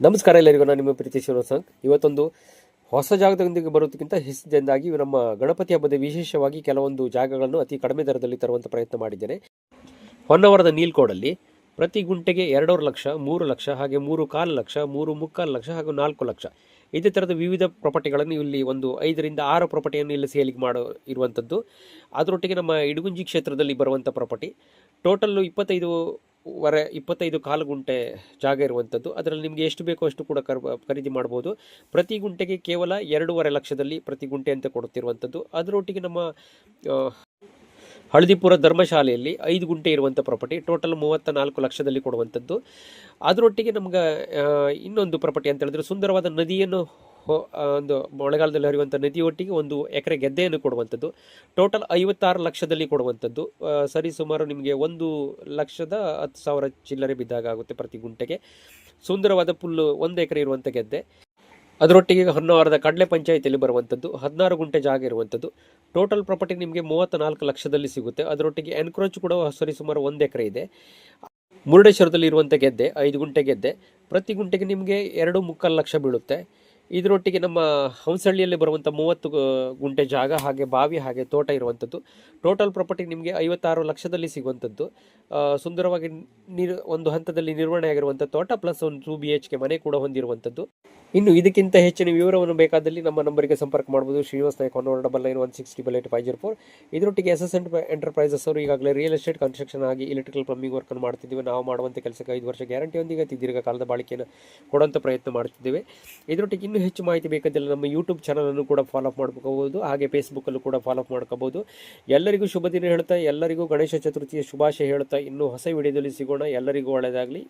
ನಮಸ್ಕಾರ ಎಲ್ಲರಿಗೂ, ನಾನು ನಿಮ್ಮ ಪ್ರೀತಿ ಶಿವಸಂಗ್ ಇವತ್ತೊಂದು ಹೊಸ ಜಾಗದೊಂದಿಗೆ ಬರೋದಕ್ಕಿಂತ ಹೆಚ್ಚಿನಿಂದಾಗಿ ನಮ್ಮ ಗಣಪತಿ ಹಬ್ಬದ ವಿಶೇಷವಾಗಿ ಕೆಲವೊಂದು ಜಾಗಗಳನ್ನು ಅತಿ ಕಡಿಮೆ ದರದಲ್ಲಿ ತರುವಂಥ ಪ್ರಯತ್ನ ಮಾಡಿದ್ದೇನೆ. ಹೊನ್ನವರದ ನೀಲ್ಕೋಡಲ್ಲಿ ಪ್ರತಿ ಗುಂಟೆಗೆ ಎರಡೂವರೆ ಲಕ್ಷ, ಮೂರು ಲಕ್ಷ, ಹಾಗೆ ಮೂರು ಕಾಲು ಲಕ್ಷ, ಮೂರು ಮುಕ್ಕಾಲು ಲಕ್ಷ, ಹಾಗೂ ನಾಲ್ಕು ಲಕ್ಷ. ಇದೇ ಥರದ ವಿವಿಧ ಪ್ರಾಪರ್ಟಿಗಳನ್ನು ಇಲ್ಲಿ ಒಂದು ಐದರಿಂದ ಆರು ಪ್ರಾಪರ್ಟಿಯನ್ನು ಇಲ್ಲಿ ಸೇಲಿಗೆ ಮಾಡೋ ಇರುವಂಥದ್ದು ಅದರೊಟ್ಟಿಗೆ ನಮ್ಮ ಇಡಗುಂಜಿ ಕ್ಷೇತ್ರದಲ್ಲಿ ಬರುವಂಥ ಪ್ರಾಪರ್ಟಿ. ಟೋಟಲ್ಲು ಇಪ್ಪತ್ತೈದು ವರೆ ಇಪ್ಪತ್ತೈದು ಕಾಲು ಗುಂಟೆ ಜಾಗ ಇರುವಂಥದ್ದು ಅದರಲ್ಲಿ ನಿಮಗೆ ಎಷ್ಟು ಬೇಕೋ ಅಷ್ಟು ಕೂಡ ಕರ್, ಖರೀದಿ ಮಾಡ್ಬೋದು. ಪ್ರತಿ ಗುಂಟೆಗೆ ಕೇವಲ ಎರಡೂವರೆ ಲಕ್ಷದಲ್ಲಿ ಪ್ರತಿ ಗುಂಟೆ ಅಂತ ಕೊಡುತ್ತಿರುವಂಥದ್ದು ಅದರೊಟ್ಟಿಗೆ ನಮ್ಮ ಹಳದಿಪುರ ಧರ್ಮಶಾಲೆಯಲ್ಲಿ ಐದು ಗುಂಟೆ ಇರುವಂಥ ಪ್ರಾಪರ್ಟಿ ಟೋಟಲ್ ಮೂವತ್ತ ನಾಲ್ಕು ಲಕ್ಷದಲ್ಲಿ ಕೊಡುವಂಥದ್ದು ಅದರೊಟ್ಟಿಗೆ ನಮ್ಗೆ ಇನ್ನೊಂದು ಪ್ರಾಪರ್ಟಿ ಅಂತ ಹೇಳಿದ್ರೆ ಸುಂದರವಾದ ನದಿಯನ್ನು ಒಂದು ಮಳೆಗಾಲದಲ್ಲಿ ಹರಿಯುವಂಥ ನದಿ ಒಟ್ಟಿಗೆ ಒಂದು ಎಕರೆ ಗೆದ್ದೆಯನ್ನು ಕೊಡುವಂಥದ್ದು, ಟೋಟಲ್ ಐವತ್ತಾರು ಲಕ್ಷದಲ್ಲಿ ಕೊಡುವಂಥದ್ದು. ಸರಿ, ಸುಮಾರು ನಿಮಗೆ ಒಂದು ಲಕ್ಷದ ಹತ್ತು ಸಾವಿರ ಚಿಲ್ಲರೆ ಬಿದ್ದಾಗ ಆಗುತ್ತೆ ಪ್ರತಿ ಗುಂಟೆಗೆ. ಸುಂದರವಾದ ಪುಲ್ಲು, ಒಂದು ಎಕರೆ ಇರುವಂಥ ಗೆದ್ದೆ. ಅದರೊಟ್ಟಿಗೆ ಹೊನ್ನವಾರದ ಕಡಲೆ ಪಂಚಾಯಿತಿಯಲ್ಲಿ ಬರುವಂಥದ್ದು, ಹದಿನಾರು ಗುಂಟೆ ಜಾಗ ಇರುವಂಥದ್ದು. ಟೋಟಲ್ ಪ್ರಾಪರ್ಟಿ ನಿಮಗೆ ಮೂವತ್ತ ನಾಲ್ಕು ಲಕ್ಷದಲ್ಲಿ ಸಿಗುತ್ತೆ. ಅದರೊಟ್ಟಿಗೆ ಎನ್ಕ್ರೋಚ್ ಕೂಡ ಸರಿಸುಮಾರು ಒಂದು ಎಕರೆ ಇದೆ. ಮುರುಡೇಶ್ವರದಲ್ಲಿ ಇರುವಂಥ ಗೆದ್ದೆ, ಐದು ಗುಂಟೆ ಗೆದ್ದೆ. ಪ್ರತಿ ಗುಂಟೆಗೆ ನಿಮಗೆ ಎರಡು ಮುಕ್ಕಾಲು ಲಕ್ಷ ಬೀಳುತ್ತೆ. ಇದರೊಟ್ಟಿಗೆ ನಮ್ಮ ಹೌಸಳ್ಳಿಯಲ್ಲಿ ಬರುವಂಥ ಮೂವತ್ತು ಗುಂಟೆ ಜಾಗ ಹಾಗೆ ಬಾವಿ ಹಾಗೆ ತೋಟ ಇರುವಂಥದ್ದು ಟೋಟಲ್ ಪ್ರಾಪರ್ಟಿ ನಿಮಗೆ ಐವತ್ತಾರು ಲಕ್ಷದಲ್ಲಿ ಸಿಗುವಂಥದ್ದು ಸುಂದರವಾಗಿ ನಿರ್, ಒಂದು ಹಂತದಲ್ಲಿ ನಿರ್ವಹಣೆ ಆಗಿರುವಂಥ ತೋಟ ಪ್ಲಸ್ ಒಂದು ಟೂ ಬಿ ಎಚ್ ಕೆ ಮನೆ ಕೂಡ ಹೊಂದಿರುವಂಥದ್ದು ಇನ್ನು ಇದಕ್ಕಿಂತ ಹೆಚ್ಚಿನ ವಿವರವನ್ನು ಬೇಕಾದಲ್ಲಿ ನಮ್ಮ ನಂಬರಿಗೆ ಸಂಪರ್ಕ ಮಾಡ್ಬೋದು. Srinivas Nayak one double nine one six double eight five zero four ಇದರೊಟ್ಟಿಗೆ ಎಸ್ ಎಸ್ ಎಂಟ್ ಎಂಟರ್ಪ್ರೈಸಸ್ ಅವರು ಈಗಾಗಲೇ ರಿಯಲ್ ಎಸ್ಟೇಟ್ ಕನ್ಸ್ಟ್ರಕ್ಷನ್ ಆಗಿ ಎಲೆಕ್ಟ್ರಿಕಲ್ ಪ್ಲಂಬಿಂಗ್ ವರ್ಕನ್ನು ಮಾಡ್ತಿದ್ದೀವಿ. ನಾವು ಮಾಡುವಂಥ ಕೆಲಸಕ್ಕೆ ಐದು ವರ್ಷ ಗ್ಯಾರಂಟಿಯೊಂದಿಗೆ ದೀರ್ಘಕಾಲದ ಬಾಳಿಕೆಯನ್ನು ಕೊಡುವಂಥ ಪ್ರಯತ್ನ ಮಾಡ್ತಿದ್ದೇವೆ. ಇದರೊಟ್ಟಿಗೆ ಇನ್ನೂ ಹೆಚ್ಚು ಮಾಹಿತಿ ಬೇಕಂತೆಲ್ಲ ನಮ್ಮ ಯೂಟ್ಯೂಬ್ ಚಾನಲನ್ನು ಕೂಡ ಫಾಲೋ ಅಪ್ ಮಾಡ್ಕೋಬಹುದು. ಹಾಗೆ ಫೇಸ್ಬುಕ್ಕಲ್ಲೂ ಕೂಡ ಫಾಲೋ ಅಪ್ ಮಾಡ್ಕೋಬಹುದು. ಎಲ್ಲರಿಗೂ ಶುಭ ದಿನ ಹೇಳ್ತಾ, ಎಲ್ಲರಿಗೂ ಗಣೇಶ ಚತುರ್ಥಿಯ ಶುಭಾಶಯ ಹೇಳ್ತಾ, ಇನ್ನೂ ಹೊಸ ವಿಡಿಯೋದಲ್ಲಿ ಸಿಗೋಣ. ಎಲ್ಲರಿಗೂ ಒಳ್ಳೆಯದಾಗಲಿ